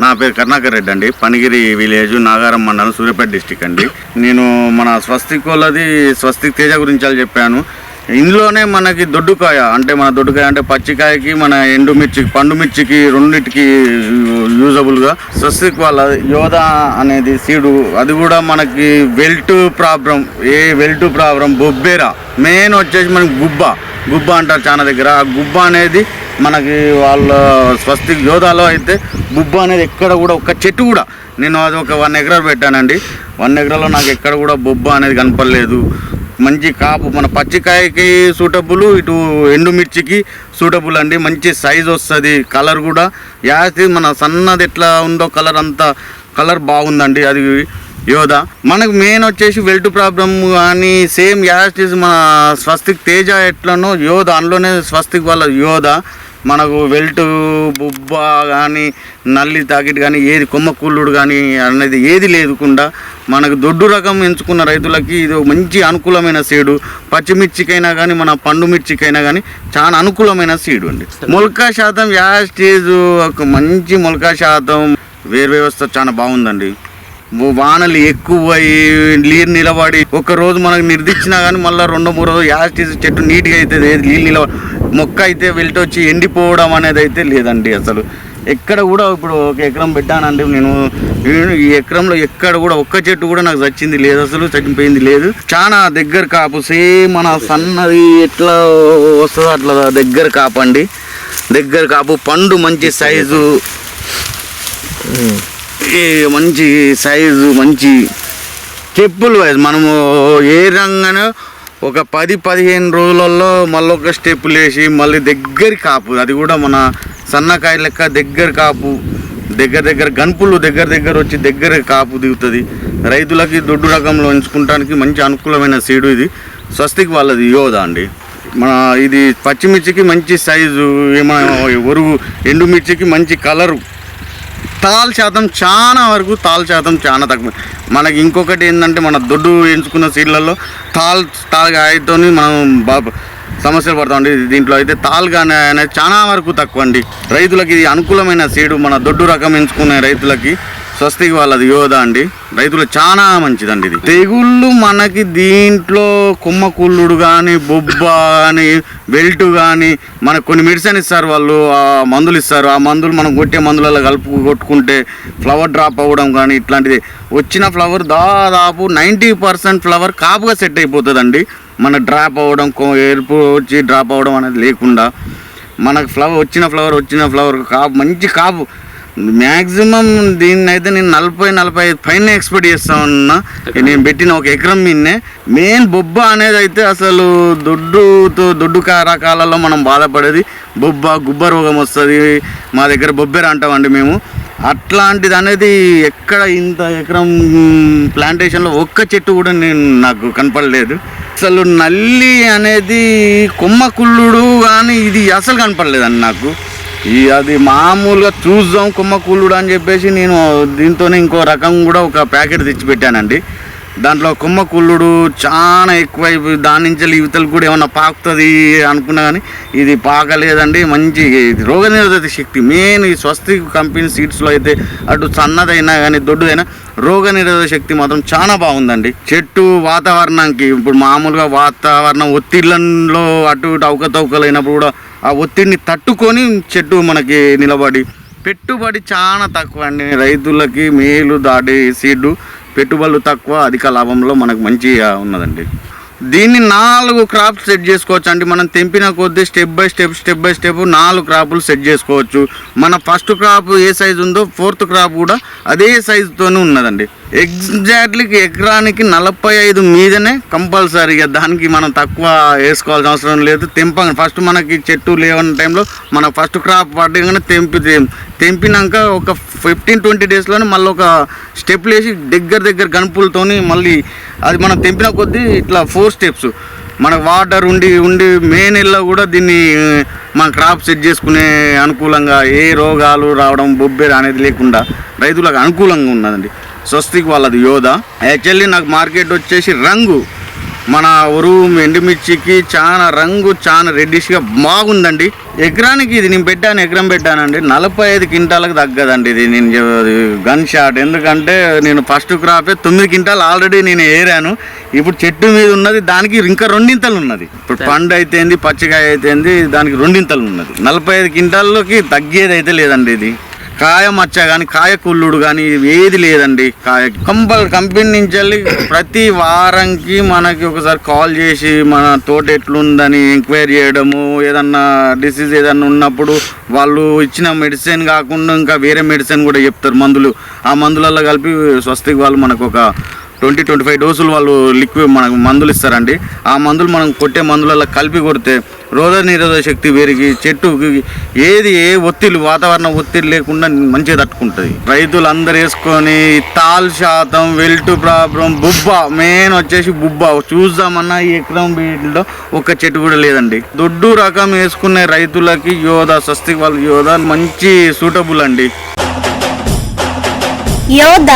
నా పేరు కర్ణాకర్ రెడ్డి అండి. పనిగిరి విలేజ్ నాగారం మండలం సూర్యాపేట డిస్టిక్ అండి. నేను మన స్వస్తిక్ వాళ్ళది స్వస్తిక్ తేజ గురించి చెప్పాను. ఇందులోనే మనకి దొడ్డుకాయ అంటే మన దొడ్డుకాయ అంటే పచ్చికాయకి మన ఎండుమిర్చికి పండు మిర్చికి రెండింటికి యూజబుల్గా. స్వస్తిక్ వాళ్ళ యోధ అనేది సీడు అది కూడా మనకి వెల్ట్ ప్రాబ్లం ఏ వెల్ట్ ప్రాబ్లం బొబ్బేరా. మెయిన్ వచ్చేసి మనకి గుబ్బ. గుబ్బ అంటారు చాలా దగ్గర. ఆ గుబ్బ అనేది మనకి వాళ్ళ స్వస్తిక్ యోధాలో అయితే గుబ్బ అనేది ఎక్కడ కూడా ఒక చెట్టు కూడా. నేను అది ఒక వన్ ఎకరా పెట్టానండి. వన్ ఎకరాలో నాకు ఎక్కడ కూడా బొబ్బ అనేది కనపడలేదు. మంచి కాపు మన పచ్చికాయకి సూటబుల్ ఇటు ఎండుమిర్చికి సూటబుల్ అండి. మంచి సైజ్ వస్తుంది కలర్ కూడా. యాసి మన సన్నది ఎట్లా ఉందో కలర్ అంతా కలర్ బాగుందండి. అది యోధ మనకు మెయిన్ వచ్చేసి వెల్ట్ ప్రాబ్లమ్ కానీ సేమ్ యాస్టీస్ మన స్వస్తిక్ తేజ ఎట్లనో యోధ అందులోనే స్వస్తిక్ వాళ్ళ యోధ మనకు వెల్ట్ బుబ్బ కానీ నల్లి తాకిట్ కానీ ఏది కొమ్మ కుళ్ళుడు కానీ అనేది ఏది లేదుకుండా మనకు దొడ్డు రకం ఎంచుకున్న రైతులకి ఇది మంచి అనుకూలమైన సీడు. పచ్చిమిర్చికైనా కానీ మన పండు మిర్చికైనా కానీ చాలా అనుకూలమైన సీడు అండి. మొలకా శాతం యాస్టేజ్ ఒక మంచి మొలకా శాతం వేరు వ్యవస్థ చాలా బాగుందండి. వానలు ఎక్కువ అయ్యి నీరు నిలబడి ఒకరోజు మనకు నిర్దిచ్చినా కానీ మళ్ళీ రెండో మూడు రోజు యాస్టీస్ చెట్టు నీట్గా అయితే లేదు నీళ్ళు నిలబ మొక్క అయితే వెళ్తే వచ్చి ఎండిపోవడం అనేది అయితే లేదండి అసలు. ఎక్కడ కూడా ఇప్పుడు ఒక ఎకరం పెట్టానండి నేను ఈ- ఈ ఎకరంలో ఎక్కడ కూడా ఒక్క చెట్టు కూడా నాకు చచ్చింది లేదు అసలు చచ్చిపోయింది లేదు. చాలా దగ్గర కాపు సేమ్ మన సన్నది ఎట్లా వస్తుందో అట్లా దగ్గర కాపండి. దగ్గర కాపు పండు మంచి సైజు. మంచి సైజు మంచి స్టెప్పులు వైజ్ మనము ఏ రంగానో ఒక పది పదిహేను రోజులలో మళ్ళీ ఒక స్టెప్పులు వేసి మళ్ళీ దగ్గర కాపు. అది కూడా మన సన్నకాయ లెక్క దగ్గర కాపు. దగ్గర దగ్గర గన్పులు దగ్గర దగ్గర వచ్చి దగ్గర కాపు దిగుతుంది. రైతులకి దొడ్డు రకంలో ఎంచుకుంటానికి మంచి అనుకూలమైన సీడు ఇది. స్వస్తికి వాళ్ళది యోధ అండి? మన ఇది పచ్చిమిర్చికి మంచి సైజు ఏమైనా ఒరుగు ఎండుమిర్చికి మంచి కలరు. తాల్ శాతం చాలా వరకు తాల్ శాతం చాలా తక్కువ. మనకి ఇంకొకటి ఏంటంటే మన దొడ్డు ఎంచుకున్న సీడ్లలో తాల్ తాల్ గాయతోని మనం బాబు సమస్యలు పడతామండి దీంట్లో అయితే తాల్ గానే అనేది చాలా వరకు తక్కువ అండి. రైతులకి ఇది అనుకూలమైన సీడు మన దొడ్డు రకం ఎంచుకునే రైతులకి స్వస్తికి వాళ్ళది యోధ అండి. రైతులు చాలా మంచిదండి ఇది. తెగుళ్ళు మనకి దీంట్లో కుమ్మ కుళ్ళుడు కానీ బొబ్బ కానీ బెల్ట్ కానీ మనకు కొన్ని మెడిసిన్ ఇస్తారు వాళ్ళు. ఆ మందులు ఇస్తారు. ఆ మందులు మనం కొట్టే మందులలో కలుపు కొట్టుకుంటే ఫ్లవర్ డ్రాప్ అవ్వడం కానీ ఇట్లాంటిది. వచ్చిన ఫ్లవర్ దాదాపు నైంటీ పర్సెంట్ ఫ్లవర్ కాపుగా సెట్ అయిపోతుందండి. మన డ్రాప్ అవ్వడం కొ- ఎరుపు వచ్చి డ్రాప్ అవ్వడం అనేది లేకుండా మనకు ఫ్లవర్ వచ్చిన ఫ్లవర్ వచ్చిన ఫ్లవర్ కాపు మంచి కాపు మ్యాక్సిమం దీన్ని అయితే నేను నలభై నలభై ఐదు పైన ఎక్స్పెక్ట్ చేస్తా ఉన్నా. నేను పెట్టిన ఒక ఎకరం మీదనే. మెయిన్ బొబ్బ అనేది అయితే అసలు దొడ్డుతో దొడ్డు రకాలలో మనం బాధపడేది. బొబ్బ గుబ్బ రోగం వస్తుంది. మా దగ్గర బొబ్బెర అంటామండి మేము. అట్లాంటిది అనేది ఎక్కడ ఇంత ఎకరం ప్లాంటేషన్లో ఒక్క చెట్టు కూడా నేను నాకు కనపడలేదు. అసలు నల్లి అనేది కొమ్మ కుళ్ళుడు కానీ ఇది అసలు కనపడలేదండి నాకు. ఈ అది మామూలుగా చూద్దాం కుమ్మకూలుడు అని చెప్పేసి నేను దీంతోనే ఇంకో రకం కూడా ఒక ప్యాకెట్ తెచ్చిపెట్టానండి. దాంట్లో కొమ్మ కుళ్ళుడు చాలా ఎక్కువ దాని నుంచి యువతలు కూడా ఏమన్నా పాకుతుంది అనుకున్నా కానీ ఇది పాకలేదండి మంచి రోగనిరోధక శక్తి. మెయిన్ ఈ స్వస్తి కంపెనీ సీడ్స్లో అయితే అటు సన్నదైనా కానీ దొడ్డుదైనా రోగనిరోధక శక్తి మాత్రం చాలా బాగుందండి. చెట్టు వాతావరణానికి ఇప్పుడు మామూలుగా వాతావరణం ఒత్తిళ్ళలో అటు ఇటు అవకతవకలైనప్పుడు కూడా ఆ ఒత్తిడిని తట్టుకొని చెట్టు మనకి నిలబడి పెట్టుబడి చాలా తక్కువ అండి రైతులకి మేలు దాటి సీడ్ పెట్టుబడులు తక్కువ అధిక లాభంలో మనకు మంచిగా ఉన్నదండి. దీన్ని నాలుగు క్రాప్స్ సెట్ చేసుకోవచ్చు. అండి మనం తెంపిన కొద్దీ step by step step by step నాలుగు క్రాపులు సెట్ చేసుకోవచ్చు. మన ఫస్ట్ క్రాప్ ఏ సైజు ఉందో ఫోర్త్ క్రాప్ కూడా అదే సైజుతోనే ఉన్నదండి. ఎగ్జాక్ట్లీ ఎకరానికి నలభై ఐదు మీదనే కంపల్సరీగా దానికి మనం తక్కువ వేసుకోవాల్సిన అవసరం లేదు. తెంప ఫస్ట్ మనకి చెట్టు లేవన్న టైంలో మన ఫస్ట్ క్రాప్ పడగానే తెంపి తెంపినాక ఒక ఫిఫ్టీన్ ట్వంటీ డేస్లోనే మళ్ళీ ఒక స్టెప్లు వేసి దగ్గర దగ్గర గనుపులతోని మళ్ళీ అది మనం తెంపిన కొద్దీ ఇట్లా ఫోర్ స్టెప్స్. మనకు వాటర్ ఉండి ఉండి మే నెలలో కూడా దీన్ని మన క్రాప్ సెట్ చేసుకునే అనుకూలంగా ఏ రోగాలు రావడం బొబ్బెర అనేది లేకుండా రైతులకు అనుకూలంగా ఉన్నదండి. స్వస్తికి వాళ్ళది యోధ. యాక్చువల్లీ నాకు మార్కెట్ వచ్చేసి రంగు. మన ఉరువు ఎండుమిర్చికి చాలా రంగు చాలా రెడ్డిష్గా బాగుందండి. ఎకరానికి ఇది నేను పెట్టాను ఎకరం పెట్టానండి. నలభై ఐదు క్వింటాలకు తగ్గదండి ఇది నేను గన్ షాట్ ఎందుకంటే నేను ఫస్ట్ క్రాపే తొమ్మిది క్వింటాలు ఆల్రెడీ నేను ఏరాను. ఇప్పుడు చెట్టు మీద ఉన్నది దానికి ఇంకా రెండింతలు ఉన్నది. ఇప్పుడు పండు అయితేంది పచ్చికాయ అయితేంది దానికి రెండింతలు ఉన్నది. నలభై ఐదు క్వింటాల్లోకి తగ్గేది అయితే లేదండి ఇది. కాయ మచ్చ కానీ కాయ కుళ్ళుడు కానీ ఏది లేదండి. కాయ కంపల్ కంపెనీ నుంచి వెళ్ళి ప్రతి వారంకి మనకి ఒకసారి కాల్ చేసి మన తోట ఎట్లుందని ఎంక్వైరీ చేయడము ఏదన్నా డిసీజ్ ఏదన్నా ఉన్నప్పుడు వాళ్ళు ఇచ్చిన మెడిసిన్ కాకుండా ఇంకా వేరే మెడిసిన్ కూడా చెప్తారు మందులు. ఆ మందులలో కలిపి స్వస్తికి వాళ్ళు మనకు ఒక ట్వంటీ ట్వంటీ ఫైవ్ డోసులు వాళ్ళు లిక్విడ్ మనకు మందులు ఇస్తారండి. ఆ మందులు మనం కొట్టే మందులలో కలిపి కొడితే రోగ నిరోధక శక్తి పెరిగి చెట్టుకి ఏది ఏ ఒత్తిడి వాతావరణ ఒత్తిడి లేకుండా మంచిగా తట్టుకుంటుంది. రైతులు అందరు వేసుకొని తాల్ శాతం వెల్టు ప్రాబ్లం బుబ్బ మెయిన్ వచ్చేసి బుబ్బ. చూద్దామన్నా ఈ ఎకరం బీడ్లో ఒక్క చెట్టు కూడా లేదండి. దొడ్డు రకం వేసుకునే రైతులకి యోధ స్వస్తిక్ వాళ్ళ యోధ మంచి సూటబుల్ అండి. యోధ.